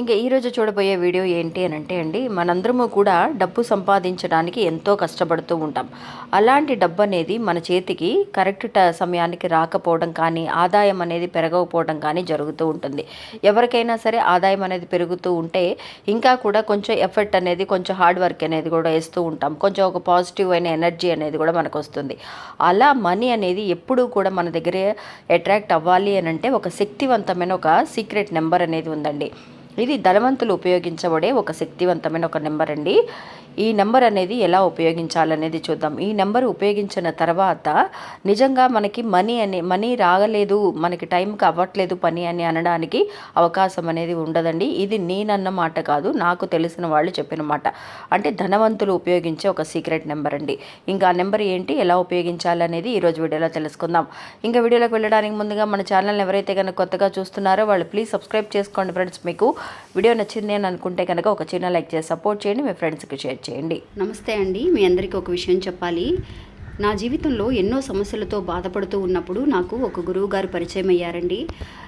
ఇంకా ఈరోజు చూడబోయే వీడియో ఏంటి అని అంటే అండి మనందరము కూడా డబ్బు సంపాదించడానికి ఎంతో కష్టపడుతూ ఉంటాం. అలాంటి డబ్బు అనేది మన చేతికి కరెక్ట్ ట సమయానికి రాకపోవడం కానీ ఆదాయం అనేది పెరగకపోవడం కానీ జరుగుతూ ఉంటుంది. ఎవరికైనా సరే ఆదాయం అనేది పెరుగుతూ ఉంటే ఇంకా కూడా కొంచెం ఎఫర్ట్ అనేది కొంచెం హార్డ్ వర్క్ అనేది కూడా వేస్తూ ఉంటాం. కొంచెం ఒక పాజిటివ్ అయిన ఎనర్జీ అనేది కూడా మనకు వస్తుంది. అలా మనీ అనేది ఎప్పుడూ కూడా మన దగ్గరే అట్రాక్ట్ అవ్వాలి అని అంటే ఒక శక్తివంతమైన ఒక సీక్రెట్ నెంబర్ అనేది ఉందండి. ఇది ధనవంతులు ఉపయోగించబడే ఒక శక్తివంతమైన ఒక నెంబర్ అండి. ఈ నెంబర్ అనేది ఎలా ఉపయోగించాలనేది చూద్దాం. ఈ నెంబర్ ఉపయోగించిన తర్వాత నిజంగా మనకి మనీ అనే మనీ రాగలేదు మనకి టైంకి అవ్వట్లేదు పని అని అనడానికి అవకాశం అనేది ఉండదండి. ఇది నేనన్న మాట కాదు నాకు తెలిసిన వాళ్ళు చెప్పిన మాట. అంటే ధనవంతులు ఉపయోగించే ఒక సీక్రెట్ నెంబర్ అండి. ఇంకా ఆ నెంబర్ ఏంటి ఎలా ఉపయోగించాలనేది ఈరోజు వీడియోలో తెలుసుకుందాం. ఇంకా వీడియోలోకి వెళ్ళడానికి ముందుగా మన ఛానల్ని ఎవరైతే కనుక కొత్తగా చూస్తున్నారో వాళ్ళు ప్లీజ్ సబ్స్క్రైబ్ చేసుకోండి ఫ్రెండ్స్. మీకు వీడియో నచ్చింది అని అనుకుంటే కనుక ఒక చిన్న లైక్ చేసి సపోర్ట్ చేయండి మీ ఫ్రెండ్స్కి షేర్ చేయండి. నమస్తే అండి మీ అందరికీ ఒక విషయం చెప్పాలి. నా జీవితంలో ఎన్నో సమస్యలతో బాధపడుతూ ఉన్నప్పుడు నాకు ఒక గురువు గారు పరిచయం అయ్యారండి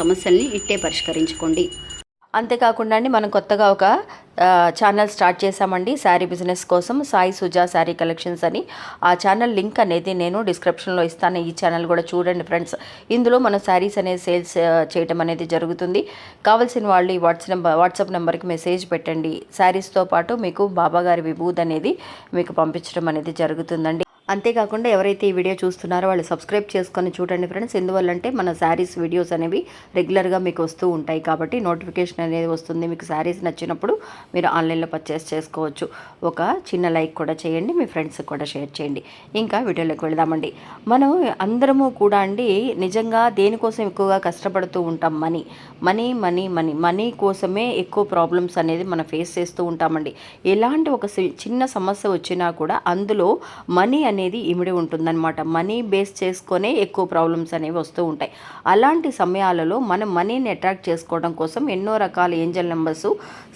సమస్యల్ని ఇట్టే పరిష్కరించుకోండి. అంతేకాకుండా అండి మనం కొత్తగా ఒక ఛానల్ స్టార్ట్ చేశామండి శారీ బిజినెస్ కోసం సాయి సుజా శారీ కలెక్షన్స్ అని. ఆ ఛానల్ లింక్ అనేది నేను డిస్క్రిప్షన్లో ఇస్తాను ఈ ఛానల్ కూడా చూడండి ఫ్రెండ్స్ ఇందులో మనం శారీస్ అనేది సేల్స్ చేయడం చేయటం అనేది జరుగుతుంది. కావాల్సిన వాళ్ళు ఈ వాట్స్ నెంబర్ వాట్సాప్ నెంబర్కి మెసేజ్ పెట్టండి. శారీస్తో పాటు మీకు బాబా గారి అనేది మీకు పంపించడం అనేది జరుగుతుందండి. అంతేకాకుండా ఎవరైతే ఈ వీడియో చూస్తున్నారో వాళ్ళు సబ్స్క్రైబ్ చేసుకొని చూడండి ఫ్రెండ్స్. ఎందువల్లంటే మన శారీస్ వీడియోస్ అనేవి రెగ్యులర్గా మీకు వస్తూ ఉంటాయి కాబట్టి నోటిఫికేషన్ అనేది వస్తుంది. మీకు శారీస్ నచ్చినప్పుడు మీరు ఆన్లైన్లో పర్చేస్ చేసుకోవచ్చు. ఒక చిన్న లైక్ కూడా చేయండి మీ ఫ్రెండ్స్కి కూడా షేర్ చేయండి. ఇంకా వీడియోలోకి వెళదామండి. మనం అందరము కూడా అండి నిజంగా దేనికోసం ఎక్కువగా కష్టపడుతూ ఉంటాం? Money. Money money money. Money కోసమే ఎక్కువ ప్రాబ్లమ్స్ అనేది మనం ఫేస్ చేస్తూ ఉంటామండి. ఎలాంటి ఒక సి- చిన్న సమస్య వచ్చినా కూడా అందులో మనీ అనేది అనేది ఇమిడి ఉంటుందన్నమాట. మనీ బేస్ చేసుకొనే ఎక్కువ ప్రాబ్లమ్స్ అనేవి వస్తూ ఉంటాయి. అలాంటి సమయాలలో మనం మనీని అట్రాక్ట్ చేసుకోవడం కోసం ఎన్నో రకాల ఏంజల్ నెంబర్స్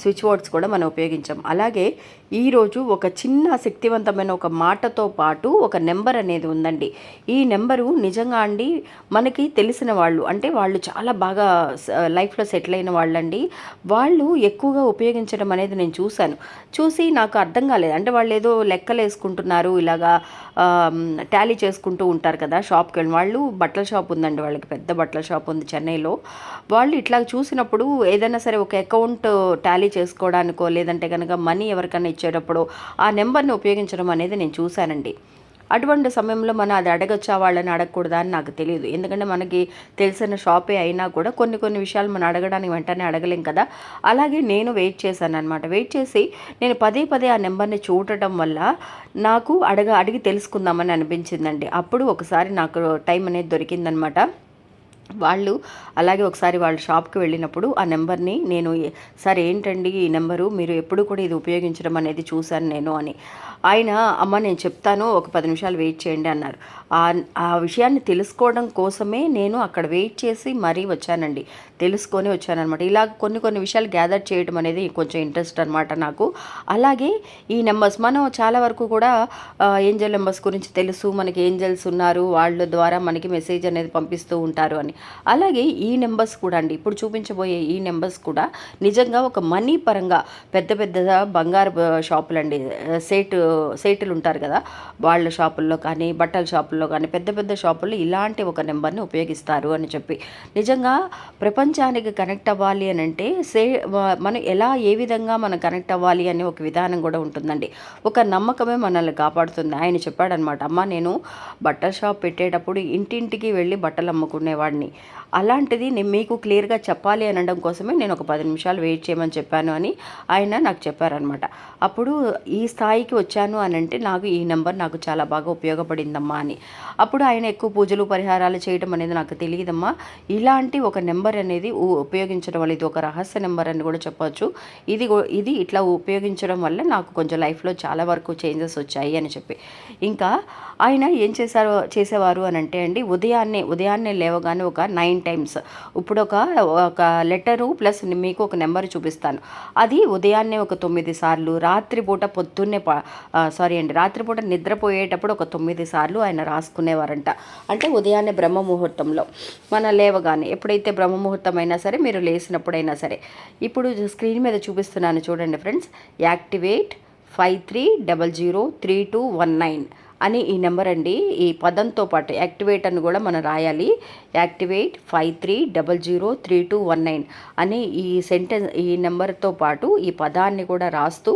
స్విచ్ బోర్డ్స్ కూడా మనం ఉపయోగించాం. అలాగే ఈరోజు ఒక చిన్న శక్తివంతమైన ఒక మాటతో పాటు ఒక నెంబర్ అనేది ఉందండి. ఈ నెంబరు నిజంగా అండి మనకి తెలిసిన వాళ్ళు అంటే వాళ్ళు చాలా బాగా లైఫ్లో సెటిల్ అయిన వాళ్ళండి. వాళ్ళు ఎక్కువగా ఉపయోగించడం అనేది నేను చూశాను. చూసి నాకు అర్థం కాలేదు. అంటే వాళ్ళు ఏదో లెక్కలు వేసుకుంటున్నారు ఇలాగా టాలీ చేసుకుంటూ ఉంటారు కదా షాప్కి వెళ్ళి. వాళ్ళు బట్టల షాప్ ఉందండి వాళ్ళకి పెద్ద బట్టల షాప్ ఉంది చెన్నైలో. వాళ్ళు ఇట్లా చూసినప్పుడు ఏదైనా సరే ఒక అకౌంట్ టాలీ చేసుకోవడానికో లేదంటే కనుక మనీ ఎవరికైనా ఇచ్చేటప్పుడు ఆ నెంబర్ని ఉపయోగించడం అనేది నేను చూశానండి. అటువంటి సమయంలో మనం అది అడగచ్చా వాళ్ళని అడగకూడదా అని నాకు తెలియదు. ఎందుకంటే మనకి తెలిసిన షాపే అయినా కూడా కొన్ని కొన్ని విషయాలు మనం అడగడానికి వెంటనే అడగలేం కదా. అలాగే నేను వెయిట్ చేశాను అనమాట వెయిట్ చేసి నేను పదే పదే ఆ నెంబర్ని చూడటం వల్ల నాకు అడగ అడిగి తెలుసుకుందామని అనిపించిందండి. అప్పుడు ఒకసారి నాకు టైం అనేది దొరికిందనమాట వాళ్ళు అలాగే ఒకసారి వాళ్ళ షాప్కి వెళ్ళినప్పుడు ఆ నెంబర్ని నేను సార్ ఏంటండి ఈ నెంబరు? మీరు ఎప్పుడు కూడా ఇది ఉపయోగించడం అనేది చూశాను నేను అని. ఆయన అమ్మ నేను చెప్తాను ఒక పది నిమిషాలు వెయిట్ చేయండి అన్నారు. ఆ ఆ విషయాన్ని తెలుసుకోవడం కోసమే నేను అక్కడ వెయిట్ చేసి మరీ వచ్చానండి. తెలుసుకొని వచ్చానమాట ఇలా కొన్ని కొన్ని విషయాలు గ్యాదర్ చేయడం అనేది కొంచెం ఇంట్రెస్ట్ అనమాట నాకు. అలాగే ఈ నెంబర్స్ మనం చాలా వరకు కూడా ఏంజల్ నెంబర్స్ గురించి తెలుసు మనకి ఏంజల్స్ ఉన్నారు వాళ్ళ ద్వారా మనకి మెసేజ్ అనేది పంపిస్తూ ఉంటారు అని. అలాగే ఈ నెంబర్స్ కూడా అండి. ఇప్పుడు చూపించబోయే ఈ నెంబర్స్ కూడా నిజంగా ఒక మనీ పరంగా పెద్ద పెద్ద బంగారు షాపులు అండి సేటు సేటులు ఉంటారు కదా వాళ్ళ షాపుల్లో కానీ బట్టల షాపుల్లో కానీ పెద్ద పెద్ద షాపుల్లో ఇలాంటి ఒక నెంబర్ని ఉపయోగిస్తారు అని చెప్పి. నిజంగా ప్రపంచానికి కనెక్ట్ అవ్వాలి అని అంటే సే మనం ఎలా ఏ విధంగా మనం కనెక్ట్ అవ్వాలి అనే ఒక విధానం కూడా ఉంటుందండి. ఒక నమ్మకమే మనల్ని కాపాడుతుంది. ఆయన చెప్పాడనమాట అమ్మ నేను బట్టల షాప్ పెట్టేటప్పుడు ఇంటింటికి వెళ్ళి బట్టలు అమ్ముకునేవాడిని. money అలాంటిది నేను మీకు క్లియర్గా చెప్పాలి అనడం కోసమే నేను ఒక పది నిమిషాలు వెయిట్ చేయమని చెప్పాను అని ఆయన నాకు చెప్పారనమాట అప్పుడు ఈ స్థాయికి వచ్చాను అని అంటే నాకు ఈ నెంబర్ నాకు చాలా బాగా ఉపయోగపడిందమ్మా అని. అప్పుడు ఆయన ఎక్కువ పూజలు పరిహారాలు చేయడం అనేది నాకు తెలియదమ్మా. ఇలాంటి ఒక నెంబర్ అనేది ఉపయోగించడం వల్ల ఇది ఒక రహస్య నెంబర్ అని కూడా చెప్పవచ్చు ఇది ఇది ఇట్లా ఉపయోగించడం వల్ల నాకు కొంచెం లైఫ్లో చాలా వరకు చేంజెస్ వచ్చాయి అని చెప్పి. ఇంకా ఆయన ఏం చేశారు చేసేవారు అని అంటే అండి ఉదయాన్నే ఉదయాన్నే లేవగానే ఒక నైన్ టైమ్స్. ఇప్పుడు ఒక ఒక లెటరు ప్లస్ మీకు ఒక నెంబర్ చూపిస్తాను. అది ఉదయాన్నే ఒక తొమ్మిది సార్లు రాత్రిపూట పొద్దున్నే సారీ అండి రాత్రిపూట నిద్రపోయేటప్పుడు ఒక తొమ్మిది సార్లు ఆయన రాసుకునేవారంట. అంటే ఉదయాన్నే బ్రహ్మ ముహూర్తంలో. మన లేవగానే ఎప్పుడైతే బ్రహ్మ ముహూర్తం అయినా సరే మీరు లేసినప్పుడైనా సరే. ఇప్పుడు స్క్రీన్ మీద చూపిస్తున్నాను చూడండి friends. Activate five three double zero three two one nine. అని ఈ నెంబర్ అండి. ఈ పదంతో పాటు యాక్టివేట్ అని కూడా మనం రాయాలి. Activate five three double zero three two one nine అని ఈ సెంటెన్స్ ఈ నెంబర్తో పాటు ఈ పదాన్ని కూడా రాస్తూ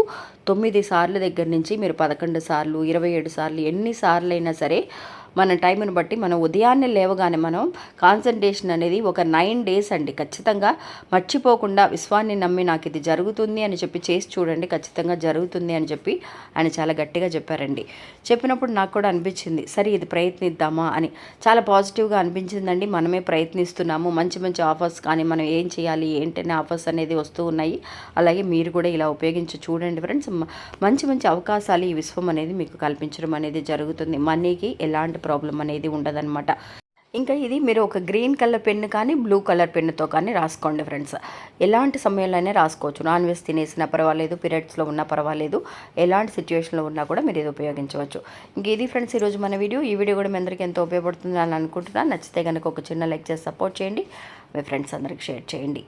తొమ్మిది సార్లు దగ్గర నుంచి మీరు పదకొండు సార్లు ఇరవై ఏడు సార్లు ఎన్ని సార్లు అయినా సరే మన టైంను బట్టి మనం ఉదయాన్నే లేవగానే మనం కాన్సన్ట్రేషన్ అనేది ఒక నైన్ డేస్ అండి. ఖచ్చితంగా మర్చిపోకుండా విశ్వాన్ని నమ్మి నాకు ఇది జరుగుతుంది అని చెప్పి చేసి చూడండి. ఖచ్చితంగా జరుగుతుంది అని చెప్పి ఆయన చాలా గట్టిగా చెప్పారండి. చెప్పినప్పుడు నాకు కూడా అనిపించింది సరే ఇది ప్రయత్నిద్దామా అని. చాలా పాజిటివ్గా అనిపించిందండి. మనమే ప్రయత్నిస్తున్నాము. మంచి మంచి ఆఫర్స్ కానీ మనం ఏం చేయాలి ఏంటనే ఆఫర్స్ అనేది వస్తూ ఉన్నాయి. అలాగే మీరు కూడా ఇలా ఉపయోగించి చూడండి ఫ్రెండ్స్. మంచి మంచి అవకాశాలు ఈ విశ్వం అనేది మీకు కల్పించడం అనేది జరుగుతుంది. మనీకి ఎలాంటి ప్రాబ్లం అనేది ఉండదన్నమాట. ఇంకా ఇది మీరు ఒక గ్రీన్ కలర్ పెన్ను కానీ బ్లూ కలర్ పెన్నుతో కానీ రాసుకోండి ఫ్రెండ్స్. ఎలాంటి సమయంలోనే రాసుకోవచ్చు. నాన్ వెజ్ తినేసినా పర్వాలేదు పీరియడ్స్లో ఉన్నా పర్వాలేదు ఎలాంటి సిచ్యువేషన్లో ఉన్నా కూడా మీరు ఇది ఉపయోగించవచ్చు. ఇంక ఇది ఫ్రెండ్స్ ఈరోజు మన వీడియో. ఈ వీడియో కూడా మీ అందరికీ ఎంతో ఉపయోగపడుతుంది అని అనుకుంటున్నాను. నచ్చితే కనుక ఒక చిన్న లైక్ చేసి సపోర్ట్ చేయండి. మీ ఫ్రెండ్స్ అందరికి షేర్ చేయండి.